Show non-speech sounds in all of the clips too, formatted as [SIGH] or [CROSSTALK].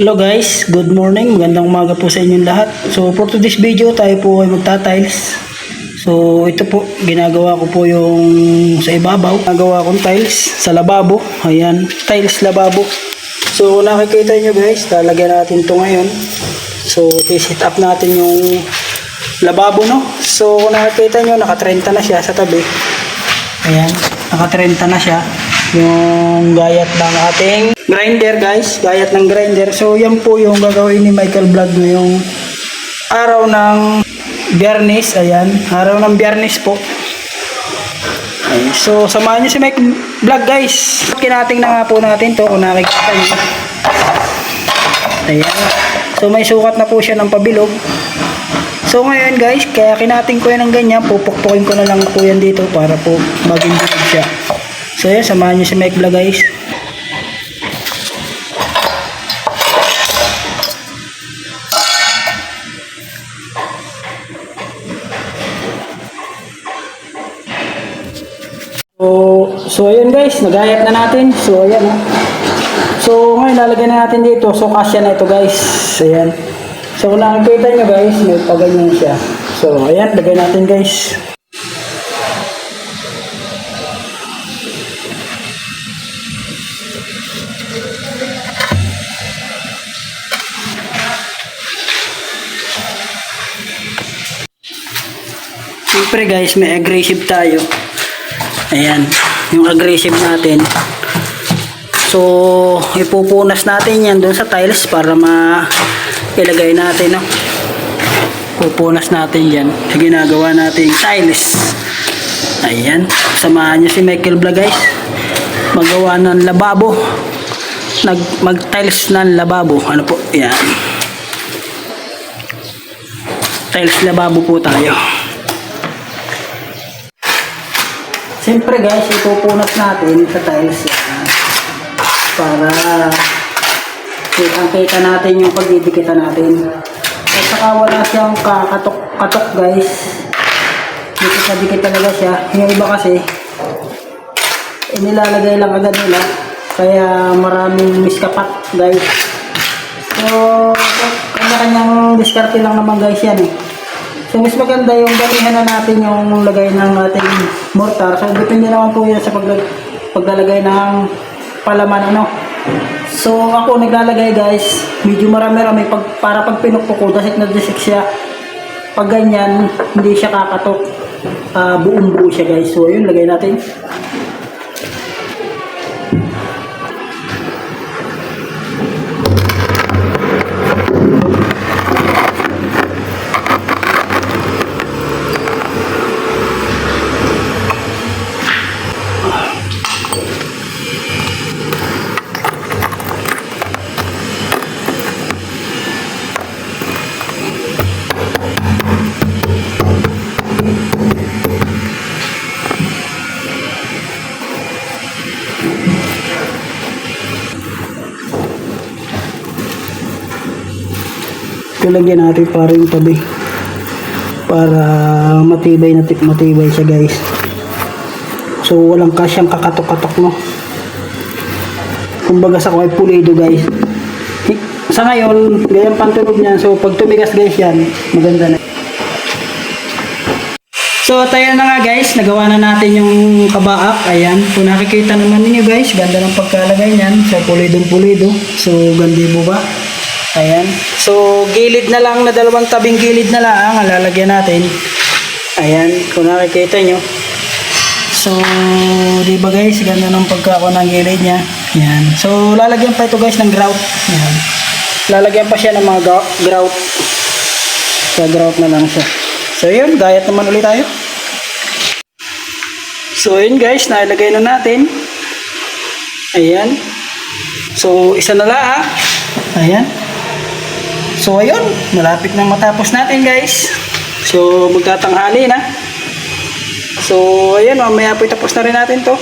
Hello guys, good morning. Magandang umaga po sa inyong lahat. So for today's video, tayo po ay magta-tiles. So ito po, ginagawa ko po yung sa ibabaw. Ginagawa kong tiles sa lababo. Ayan, tiles lababo. So nakikita nyo guys, lalagyan natin to ngayon. So i-set up natin yung lababo no. So kung nakikita nyo, naka-30 na siya sa tabi. Ayan, naka-30 na siya. Yung gayat ng ating grinder guys, gayat ng grinder. So yan po yung gagawin ni Michael Vlog ngayong araw ng biyernes. Ayan, araw ng biyernes po. Ayan. So samahan niyo si Mike Vlog guys. Kinating na nga po natin to kung nakikita niyo. Ayan. So may sukat na po siya ng pabilog. So ngayon guys, kaya kinating ko yan ng ganyan, pupukpukin ko na lang po yan dito para po maging siya. So yan, samahan nyo si Mike Vlog guys. So, so ayun guys, nagayat na natin. So ayan oh. So ngayon lalagyan na natin dito. So kasya na ito guys. Ayan. So kung nakikita nyo guys, may paganyan siya. So ayan, lagay natin guys. Siyempre guys, may aggressive tayo. Ayan, yung aggressive natin. So, ipupunas natin yan doon sa tiles para ma ilagay natin, no? Pupunas natin yan sa ginagawa natin tiles. Ayan, samahan niyo si Michael Vlog guys. Magawa ng lababo. Nag mag-tiles ng lababo. Ano po? Yan. Tiles lababo po tayo. Siyempre guys, ipupunas natin sa tiles yan. Para kitang-kita natin yung pagdidikitan natin. At saka wala siyang kakatok-katok guys. Dikit na dikit talaga siya. Yung iba kasi, inilalagay lang agad nila. Kaya maraming miskapat guys. So, kanya-kanyang diskarte lang naman guys yan eh. So, mas maganda yung damihan na natin yung lagay ng ating mortar. So, depende naman po yan sa paglag paglalagay ng palaman, ano. So, ako naglalagay guys, medyo marami-rami pag, para pag pinukpok ko, dasik na dasik siya. Pag ganyan, hindi siya kakatok. Ah, buong buo siya guys. So, yun, lagay natin. Ilagyan natin para yung tabi. Para matibay na matibay siya guys. So walang kasyang kakatok-katok no. Kumbaga sa kaway pulido guys. Sa ngayon, ganyan pantunog niyan. So pag tumigas guys yan, maganda na. So tayo na nga guys, nagawa na natin yung kabaak. Ayan, kung nakikita naman ninyo guys, ganda ng pagkalagay niyan. So pulidong pulido. So ganda ba? Ayan. So, gilid na lang na dalawang tabing gilid na lang ang lalagyan natin. Ayan, kung nakikita nyo. So, di ba guys, ganda ng pagkako ng gilid niya. Ayan. So, lalagyan pa ito guys ng grout. Ayan. Lalagyan pa siya ng mga gro- grout. Sa grout na lang siya. So, yun, gayat naman ulit tayo. So, yun guys, nailagay na natin. Ayan. So, isa na lang ha. Ayan. So ayun, malapit na matapos natin guys. So magtatanghali na. So ayan, mamaya po tapos na rin natin to.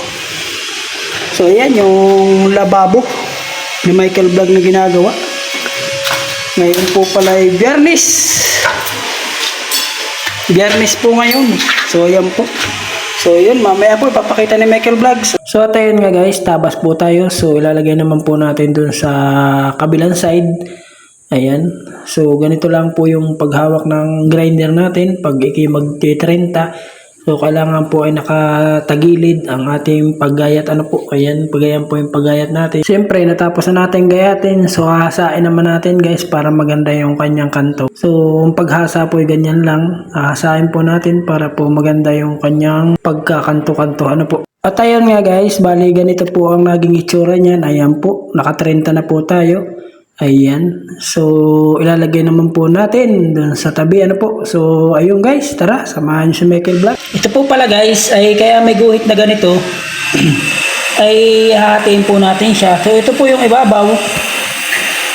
So ayan, yung lababo ni Michael Vlog na ginagawa. Ngayon po pala ay biyernes. Biyernes po ngayon. So ayan po. So yun, mamaya po ipapakita ni Michael Vlog. So, So at ayun nga guys, tabas po tayo. So ilalagay naman po natin dun sa kabilang side. Ayan. So ganito lang po yung paghawak ng grinder natin pag iki mag-30. So kailangan po ay nakatagilid ang ating paggayat ano po. Ayan, pagayan po yung paggayat natin. Siyempre natapos na natin gayatin. So hahasain naman natin guys para maganda yung kanyang kanto. So ang paghasa po ay ganyan lang. Hahasain po natin para po maganda yung kanyang pagkakanto-kanto ano po. At ayun nga guys, bali ganito po ang naging itsura niyan. Ayan po, naka-30 na po tayo. Ayan. So, ilalagay naman po natin dun sa tabi. Ano po? So, ayun guys, tara, samahan si Michael Black. Ito po pala guys, ay kaya may guhit na ganito, [CLEARS THROAT] ay hahatiin po natin siya. So, ito po yung ibabaw.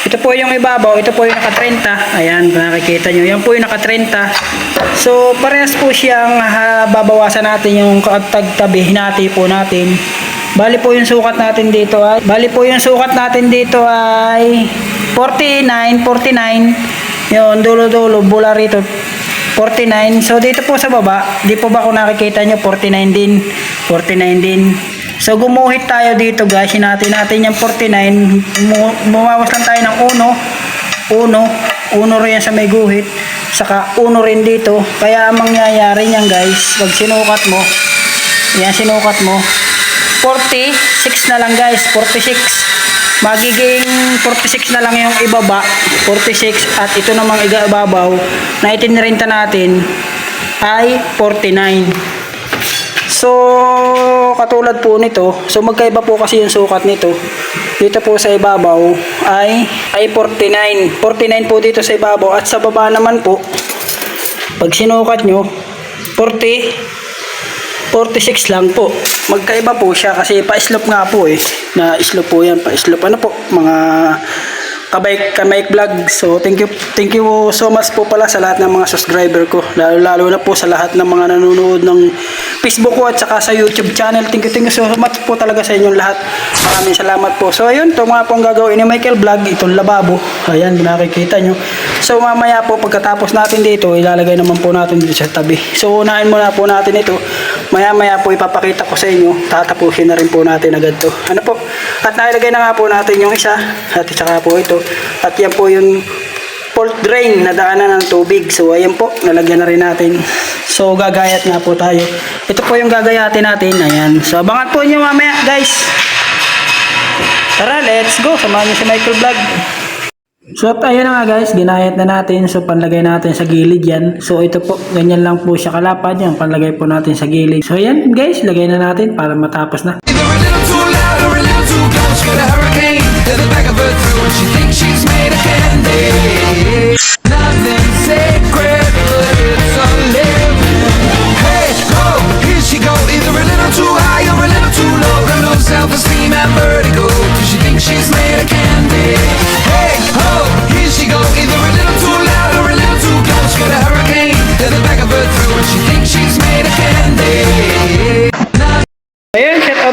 Ito po yung ibabaw, ito po yung naka-30. Ayan, nakikita nyo. Yan po yung naka-30. So, parehas po siyang ah, babawasan natin yung tagtabi, hinati po natin. Bali po yung sukat natin dito ay, bali po yung sukat natin dito ay 49, 49. Yun, dulo-dulo, bula rito. 49. So, dito po sa baba, di po ba kung nakikita nyo, 49 din. 49 din. So, gumuhit tayo dito guys. Hinati natin yung 49. Mu- Mumawas lang tayo ng 1. 1. 1 rin sa may guhit. Saka 1 rin dito. Kaya ang mangyayari niyan guys, pag sinukat mo, yan sinukat mo, 46 na lang guys, 46. Magiging 46 na lang yung ibaba, 46 at ito namang ibabaw na itinrenta natin ay 49. So, katulad po nito, so magkaiba po kasi yung sukat nito. Dito po sa ibabaw ay ay 49. 49 po dito sa ibabaw at sa baba naman po pag sinukat nyo 40 46 lang po. Magkaiba po siya kasi pa-slope nga po eh. Na slope po yan, pa-slope. Ano po, mga kabay kamay vlog. So thank you thank you so much po pala sa lahat ng mga subscriber ko. Lalo lalo na po sa lahat ng mga nanonood ng Facebook ko at saka sa YouTube channel. Thank you thank you so much po talaga sa inyong lahat. Maraming salamat po. So ayun, ito mga pong gagawin ni Michael Vlog, itong lababo. Ayan, nakikita nyo. So mamaya po pagkatapos natin dito, ilalagay naman po natin dito sa tabi. So unahin muna po natin ito. Maya maya po ipapakita ko sa inyo. Tatapusin na rin po natin agad to. Ano po? At nailagay na nga po natin yung isa. At saka po ito. At yan po yung fault drain na daanan ng tubig. So ayan po, nalagyan na rin natin. So gagayat nga po tayo. Ito po yung gagayatin natin. Ayan. So abangan po nyo mamaya guys. Tara, let's go. Samahan nyo si Michael Vlog. So ayun na nga guys, ginayat na natin. So panlagay natin sa gilid yan. So ito po, ganyan lang po siya kalapad yan. Panlagay po natin sa gilid. So ayan guys, lagay na natin para matapos na. Either a little too loud or a little too close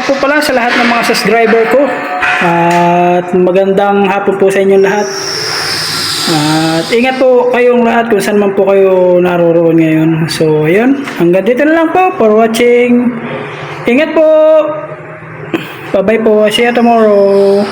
out po pala sa lahat ng mga subscriber ko. At magandang hapon po sa inyong lahat. At ingat po kayong lahat kung saan man po kayo naroroon ngayon. So, ayun. Hanggang dito na lang po for watching. Ingat po. Bye-bye po. See you tomorrow.